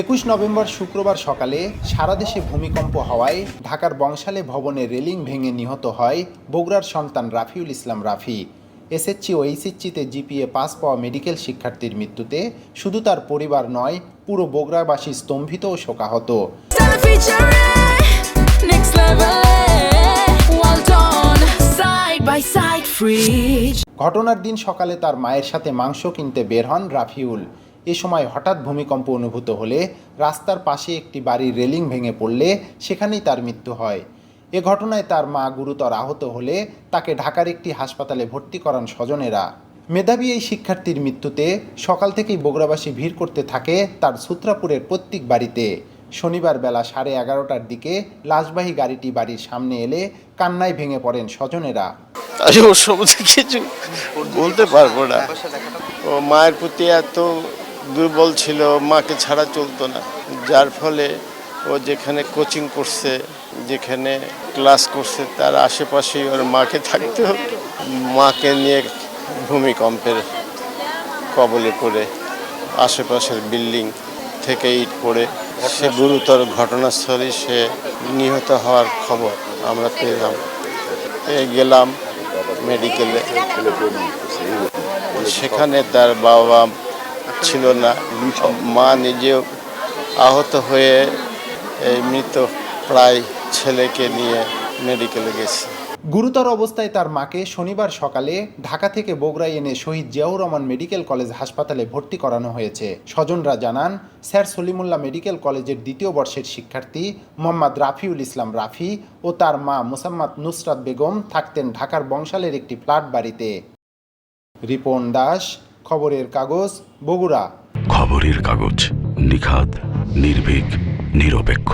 একুশ নভেম্বর শুক্রবার সকালে সারা দেশে ভূমিকম্প হওয়ায় ঢাকার বংশালে ভবনে রেলিং ভেঙে নিহত হয় বগুড়ার সন্তান রাফিউল ইসলাম রাফি এসএসসি ও এইচএসসিতে জিপিএ পাস পাওয়া মেডিকেল শিক্ষার্থীর মৃত্যুতে শুধু তার পরিবার নয়, পুরো বগুড়াবাসী স্তম্ভিত ও শোকাহত. ঘটনার দিন সকালে তার মায়ের সাথে মাংস কিনতে বের হন রাফিউল এ সময় হঠাৎ ভূমিকম্প অনুভূত হলে রাস্তার পাশে একটি বাড়ির রেলিং ভেঙে পড়লে সেখানেই তার মৃত্যু হয়। এ ঘটনায় তার মা গুরুতর আহত হলে তাকে ঢাকার একটি হাসপাতালে ভর্তি করান স্বজনেরা। মেধাবী এই শিক্ষার্থীর মৃত্যুতে সকাল থেকেই বগুড়াবাসী ভিড় করতে থাকে তার সূত্রাপুরের প্রত্যেক বাড়িতে। শনিবার বেলা সাড়ে এগারোটার দিকে লাশবাহী গাড়িটি বাড়ির সামনে এলে কান্নায় ভেঙে পড়েন স্বজনেরা। কিছু বলতে পারব না। ও মায়ের প্রতি এত দুর্বল ছিল, মাকে ছাড়া চলতো না। যার ফলে ও যেখানে কোচিং করছে, যেখানে ক্লাস করছে, তার আশেপাশেই ওর মাকে থাকতে। হতো মাকে নিয়ে ভূমিকম্পের কবলে পড়ে, আশেপাশের বিল্ডিং থেকে ইট পড়ে। সে গুরুতর ঘটনাস্থলে সে নিহত হওয়ার খবর আমরা পেলাম। গেলাম মেডিকেলে সেখানে তার বাবা ছিল না। মা নিজেও আহত হয়ে এই মৃত প্রায় ছেলেকে নিয়ে মেডিকেলে গেছে। গুরুতর অবস্থায় তার মাকে শনিবার সকালে ঢাকা থেকে বগুড়ায় এনে শহীদ জিয়াউর রহমান মেডিকেল কলেজ হাসপাতালে ভর্তি করানো হয়েছে। স্বজনরা জানান, স্যার সলিমুল্লাহ মেডিকেল কলেজের দ্বিতীয় বর্ষের শিক্ষার্থী মোহাম্মদ রাফিউল ইসলাম রাফি ও তার মা মোসাম্মদ নুসরাত বেগম থাকতেন ঢাকার বংশালের একটি ফ্ল্যাট বাড়িতে। রিপন দাস খবরের কাগজ বগুড়া। খবরের কাগজ নিখাদ নির্ভীক নিরপেক্ষ।